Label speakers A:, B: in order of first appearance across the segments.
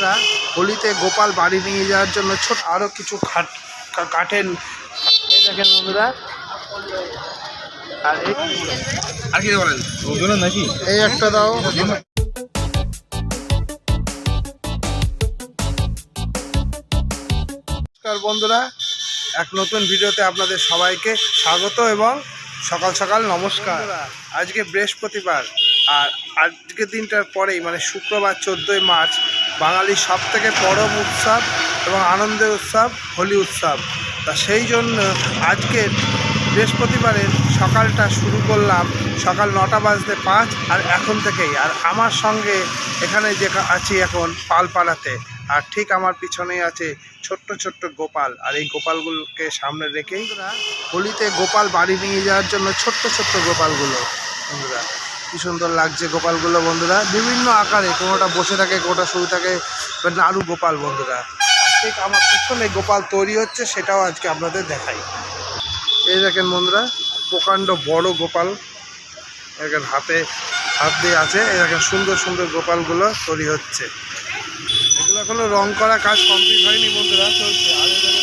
A: বন্ধুরা হোলিতে গোপাল বাড়ি নিয়ে যাওয়ার জন্য ছোট আরও কিছু খাট কাঠের দেখেন বন্ধুরা। আর এই
B: আর কি বলেন? ওগুলো নাকি?
A: এই একটা দাও। নমস্কার বন্ধুরা এক নতুন ভিডিওতে আপনাদের সবাইকে স্বাগত এবং সকাল সকাল নমস্কার। আজকে বৃহস্পতিবার আর আজকের দিনটার পরেই মানে শুক্রবার চোদ্দোই মার্চ বাঙালির সব থেকে পরম উৎসব এবং আনন্দের উৎসব হোলি উৎসব। তা সেই জন্য আজকে বৃহস্পতিবারের সকালটা শুরু করলাম সকাল নটা বাজতে পাঁচ আর এখন থেকেই। আর আমার সঙ্গে এখানে যে আছি এখন পালপাড়াতে। আর ঠিক আমার পিছনেই আছে ছোট্ট ছোট্ট গোপাল। আর এই গোপালগুলোকে সামনে রেখেই হোলিতে গোপাল বাড়ি নিয়ে যাওয়ার জন্য ছোট্ট ছোট্ট গোপালগুলো। বন্ধুরা কি সুন্দর লাগছে গোপালগুলো বন্ধুরা। বিভিন্ন আকারে, কোনোটা বসে থাকে, কোনোটা শুরু থাকে। বা নাড়ু গোপাল বন্ধুরা। ঠিক আমার পিছনে গোপাল তৈরি হচ্ছে, সেটাও আজকে আপনাদের দেখাই। এই দেখেন বন্ধুরা, প্রকাণ্ড বড় গোপাল। এখানে হাতে, হাত দিয়ে আছে। এই দেখেন সুন্দর সুন্দর গোপালগুলো তৈরি হচ্ছে। এগুলো এখনও রং করা কাজ কমপ্লিট হয়নি বন্ধুরা, চলছে। আর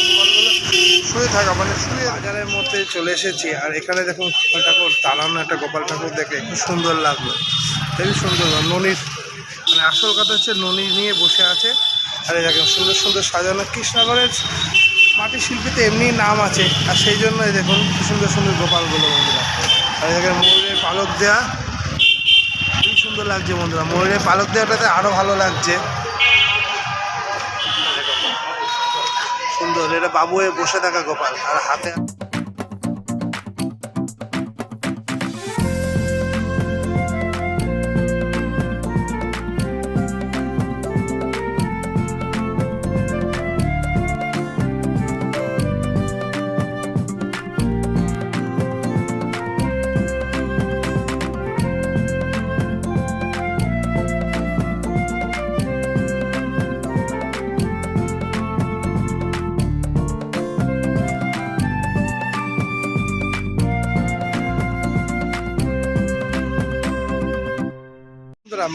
A: শুয়ে থাকা মানে শুয়ে বাজারের মধ্যে চলে এসেছি। আর এখানে দেখুন গোপাল ঠাকুর দাঁড়ানো একটা গোপাল ঠাকুর দেখে খুব সুন্দর লাগল। খুবই সুন্দর ননির মানে আসল কথা হচ্ছে ননি নিয়ে বসে আছে। আর দেখেন, সুন্দর সুন্দর সাজানো কৃষ্ণনগরের মাটির শিল্পীতে এমনি নাম আছে। আর সেই জন্য এই দেখুন সুন্দর সুন্দর গোপালগুলো বন্ধুরা। আর এই দেখেন, ময়ূরের পালক দেওয়া খুবই সুন্দর লাগছে বন্ধুরা। ময়ূরের পালক দেওয়াটাতে আরও ভালো লাগছে। সুন্দর এটা বাবু হয়ে বসে থাকা গোপাল আর হাতে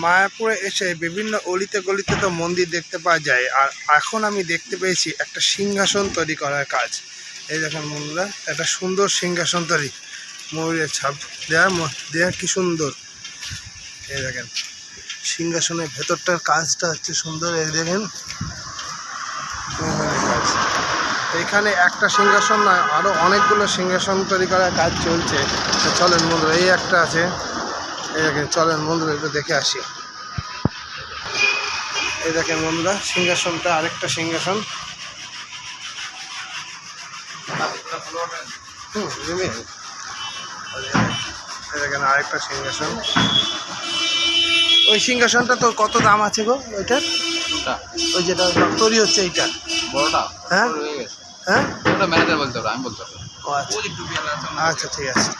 A: মায়াপুরে এসে বিভিন্ন অলিতে গলিতে তো মন্দির দেখতে পাওয়া যায়। আর এখন আমি দেখতে পেয়েছি একটা সিংহাসন তৈরি করার কাজ। এই দেখেন বন্ধুরা, একটা সুন্দর সিংহাসন তৈরি। ময়ূরের ছাপ। দেয়া দেয়া কি সুন্দর। এই দেখেন, সিংহাসনের ভেতরটার কাজটা হচ্ছে সুন্দর। এই দেখেন কাজ। এখানে একটা সিংহাসন নয় আরও অনেকগুলো সিংহাসন তৈরি করার কাজ চলছে। চলেন বন্ধুরা, এই একটা আছে। এই দেখেন চলেন বন্ধুরা একটু দেখে আসি। এই দেখেন বন্ধুরা সিংহাসনটা আরেকটা সিংহাসন। হুম, এই দেখেন আরেকটা সিংহাসন। ওই সিংহাসনটা তো কত দাম আছে গো ওইটার? ওই যেটা তৈরি হচ্ছে এইটা।
B: বড়টা?
A: হ্যাঁ?
B: হ্যাঁ ওটা ম্যানেজার বলতে পারব আমি বলতে পারব।
A: আচ্ছা। আচ্ছা ঠিক আছে।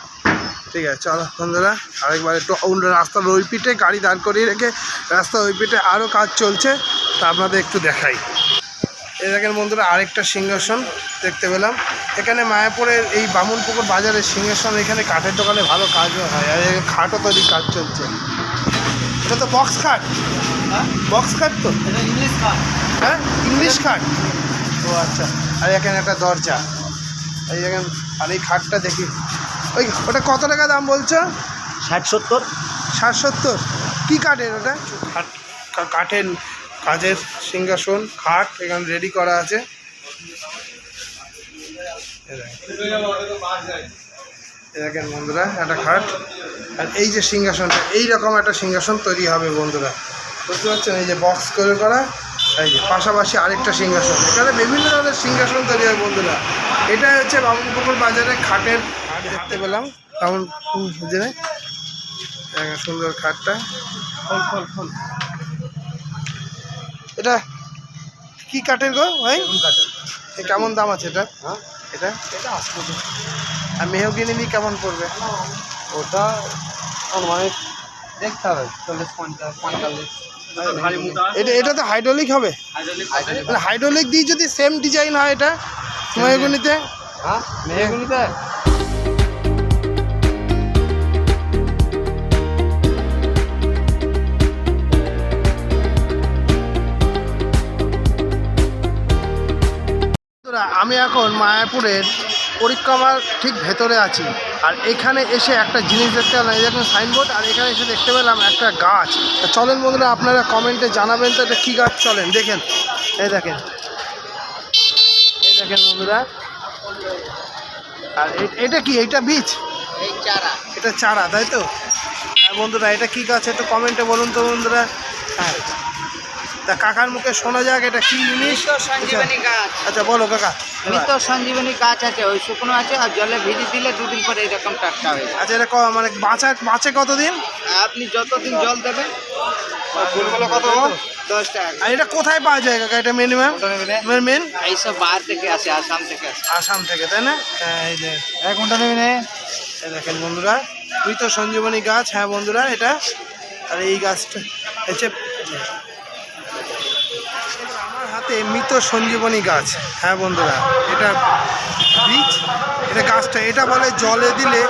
A: ঠিক আছে চলো বন্ধুরা আরেকবার একটু রাস্তার ওই পিঠে গাড়ি দাঁড় করিয়ে রেখে রাস্তার ওই পিঠে আরও কাজ চলছে তা আপনাদের একটু দেখাই। এই দেখেন বন্ধুরা আরেকটা সিংহাসন দেখতে পেলাম। এখানে মায়াপুরের এই বামুনপুকুর বাজারের সিংহাসন এখানে কাঠের দোকানে ভালো কাজও হয় আর খাটও তৈরি কাজ চলছে। এটা তো বক্স খাট। বক্স খাট তো?
B: ইংলিশ খাট।
A: হ্যাঁ? ইংলিশ খাট? ও আচ্ছা আর এখানে একটা দরজা। এই এখানে আর এই খাটটা দেখি। ওই ওটা কত টাকা দাম বলছো?
C: ষাট সত্তর।
A: ষাট সত্তর। কী কাঠের ওটা? খাট কাঠের কাজের সিংহাসন খাট এখানে রেডি করা আছে। দেখেন। বন্ধুরা একটা খাট। আর এই যে সিংহাসনটা এই রকম একটা সিংহাসন তৈরি হবে বন্ধুরা। বুঝতে পারছেন? এই যে বক্স করে করা এই যে পাশাপাশি আরেকটা সিংহাসন। এখানে বিভিন্ন ধরনের সিংহাসন তৈরি হয় বন্ধুরা। এটা হচ্ছে বাবুপুকুর বাজারে খাটের খাট দেখতে পেলাম। জেনে দেখেন সুন্দর খাটটা। ফল ফল ফল। এটা কি কাঠের গো ভাই? কেমন দাম আছে এটা?
C: হ্যাঁ?
A: এটা?
C: এটা আসবে
A: আর মেহগিনি কেমন পড়বে?
C: ওটা অনুমানিক দেখতে হবে চল্লিশ পঞ্চাশ পঁয়তাল্লিশ।
A: এটা এটা তো হাইড্রোলিক হবে। মানে হাইড্রোলিক দিয়ে যদি সেম ডিজাইন হয় এটা মেহগুনিতে?
C: হ্যাঁ? মেহগুনিতে?
A: আমি এখন মায়াপুরের পরিক্রমার ঠিক ভেতরে আছি। আর এখানে এসে একটা জিনিস দেখতে পেলাম এই দেখুন সাইনবোর্ড আর এখানে এসে দেখতে পেলাম একটা গাছ। তা চলেন বন্ধুরা আপনারা কমেন্টে জানাবেন তো এটা কী গাছ চলেন দেখেন। এই দেখেন। এই দেখেন বন্ধুরা। আর এটা কি এটা বীজ?
C: এই চারা।
A: এটা চারা তাই তো? হ্যাঁ বন্ধুরা এটা কী গাছ একটু কমেন্টে বলুন তো বন্ধুরা। হ্যাঁ। তা কাকার মুখে শোনা যাক এটা কি জিনিস?
C: সঞ্জীবনী গাছ।
A: আচ্ছা বলো কাকা।
C: মৃত সঞ্জীবনী গাছ আছে ওই শুকনো আছে আর জলে ভিজে দিলে দুদিন পরে এরকম টাটকা হয়ে যায়।
A: আচ্ছা এটা ক- মানে বাঁচা বাঁচে কতদিন?
C: আপনি যতদিন জল দেবেন
A: ফুলগুলো কত
C: দশ টাকা।
A: আর এটা কোথায় পাওয়া যায় কাকা? এটা মিনিমাম মেন
C: এইসব বাইরে থেকে আসে আসাম থেকে
A: আসাম থেকে তাই না? হ্যাঁ এই যে।
C: এক ঘণ্টা নেবে নে
A: এই দেখেন বন্ধুরা মৃত সঞ্জীবনী গাছ। হ্যাঁ বন্ধুরা এটা। আর এই গাছটা হচ্ছে মৃত সঞ্জীবনী গাছ। হ্যাঁ বন্ধুরা, এটা বীজ, এটা গাছটা, এটা বলে জলে দিলে।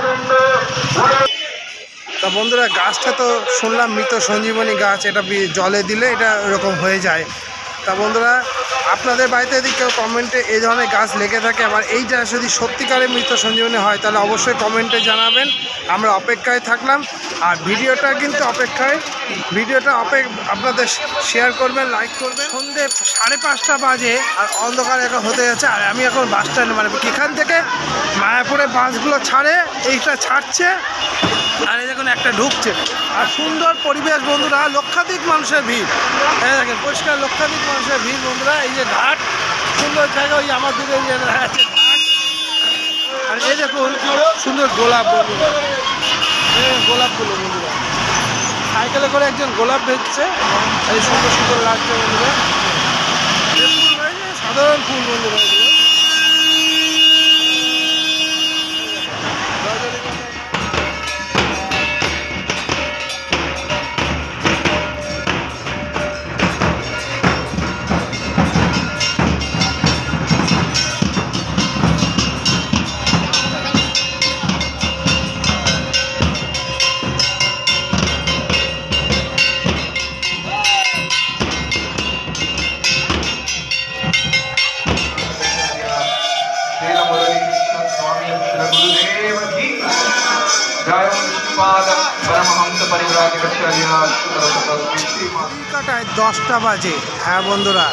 A: তা বন্ধুরা, গাছটা তো শুনলাম মৃত সঞ্জীবনী গাছ, এটা জলে দিলে এটা এরকম হয়ে যায়। তা বন্ধুরা, আপনাদের বাড়িতে যদি কেউ কমেন্টে এই ধরনের গাছ লেগে থাকে, আবার এইটা যদি সত্যিকারে মৃত সঞ্জীবনী হয়, তাহলে অবশ্যই কমেন্টে জানাবেন। আমরা অপেক্ষায় থাকলাম, আর ভিডিওটা কিন্তু অপেক্ষায় ভিডিওটা অপেক আপনাদের শেয়ার করবেন লাইক করবেন। সন্ধ্যে সাড়ে পাঁচটা বাজে আর অন্ধকার এখন হতে যাচ্ছে। আর আমি এখন বাস স্ট্যান্ডে মানে এখান থেকে মায়াপুরে বাসগুলো ছাড়ে, এইটা ছাড়ছে। আর এই দেখুন একটা ঢুকছে। আর সুন্দর পরিবেশ, বন্ধুরা। লক্ষাধিক মানুষের ভিড়। এই দেখেন, পরিষ্কার লক্ষাধিক মানুষের ভিড়, বন্ধুরা। এই যে ঘাট, সুন্দর জায়গা ওই আমার দিকে আর এই দেখুন, সুন্দর গোলাপ বন্ধুরা গোলাপগুলো বন্ধুরা। সাইকেলে করে একজন গোলাপ বেচছে এই সুন্দর সুন্দর লাগছে বন্ধুরা। সাধারণ ফুল বন্ধুরা দশটা বাজে। হ্যাঁ বন্ধুরা,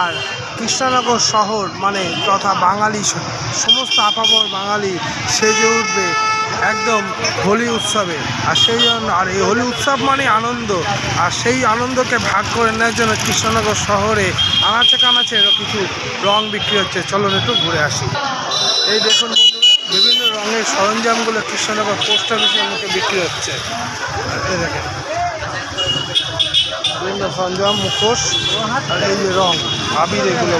A: আর কৃষ্ণনগর শহর মানে তথা বাঙালি সমস্ত আপামর বাঙালি সেজে উঠবে একদম হোলি উৎসবে। আর সেই জন্য আর এই হোলি উৎসব মানে আনন্দ। আর সেই আনন্দকে ভাগ করে নেওয়ার জন্য কৃষ্ণনগর শহরে আনাচে কানাচে কিছু রং বিক্রি হচ্ছে। চলুন একটু ঘুরে আসি। এই দেখুন রঙের সরঞ্জামগুলো কৃষ্ণনগর পোস্ট অফিসের মুখে বিক্রি হচ্ছে? বিভিন্ন সরঞ্জাম, মুখোশ, আর এই যে রং, আবির এগুলো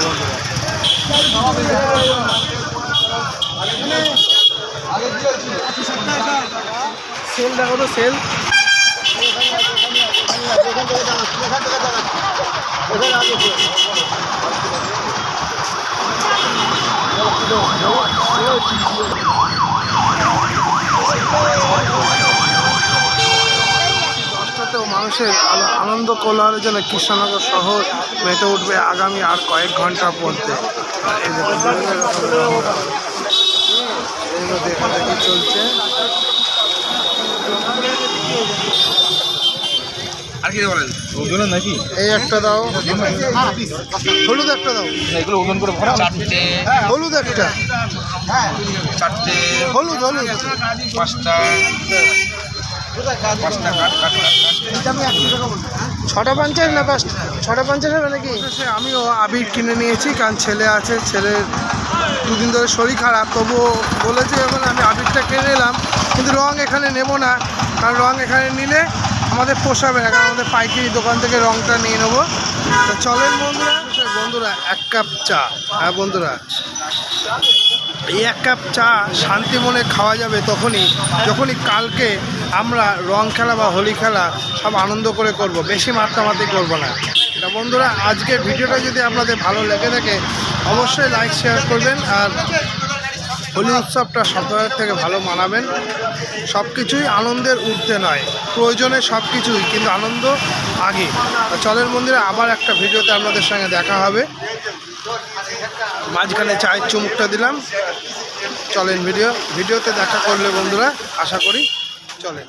A: সেল দেখো তো, সেল। দশটাতেও মানুষের আনন্দ কোলাহলের জন্য কৃষ্ণনগর শহর মেতে উঠবে আগামী আর কয়েক ঘণ্টার মধ্যে রং। এগুলো দেখাদেখি চলছে।
B: আর কি বলেন? ওজনের নাকি?
A: এই একটা দাও। হলুদ একটা দাও।
B: এগুলো ওজন করে ভরা। চারটে।
A: হলুদ একটা।
B: চারটে।
A: হলুদ হলুদ।
B: পাঁচটা।
A: ছটা পঞ্চাশ না ছটা পঞ্চাশ হবে নাকি? আমিও আবির কিনে নিয়েছি, কারণ ছেলে আছে ছেলের দুদিন ধরে শরীর খারাপ, তবুও বলেছে যখন আমি আবিরটা কিনে নিলাম, কিন্তু রং এখানে নেব না, কারণ রং এখানে নিলে আমাদের পোষাবে না, কারণ আমাদের পাইকারি দোকান থেকে রংটা নিয়ে নেব। তো চলেন বন্ধুরা বন্ধুরা, এক কাপ চা। হ্যাঁ বন্ধুরা। এই এক কাপ চা শান্তি মনে খাওয়া যাবে তখনই, যখনই কালকে আমরা রং খেলা বা হোলি খেলা সব আনন্দ করে করব, বেশি মাত্রামাতি করব না। এটা বন্ধুরা, আজকের ভিডিওটা যদি আপনাদের ভালো লেগে থাকে, অবশ্যই লাইক শেয়ার করবেন আর হোলি উৎসবটা সপ্তাহের থেকে ভালো মানাবেন। সব কিছুই আনন্দের উঠতে নয়, প্রয়োজনে সব কিছুই কিন্তু আনন্দ আগে। চলের মন্দিরে আবার একটা ভিডিওতে আপনাদের সঙ্গে দেখা হবে। মাঝখানে চায়ের চুমুকটা দিলাম। চলেন ভিডিও। ভিডিওতে দেখা করলে বন্ধুরা আশা করি চলেন।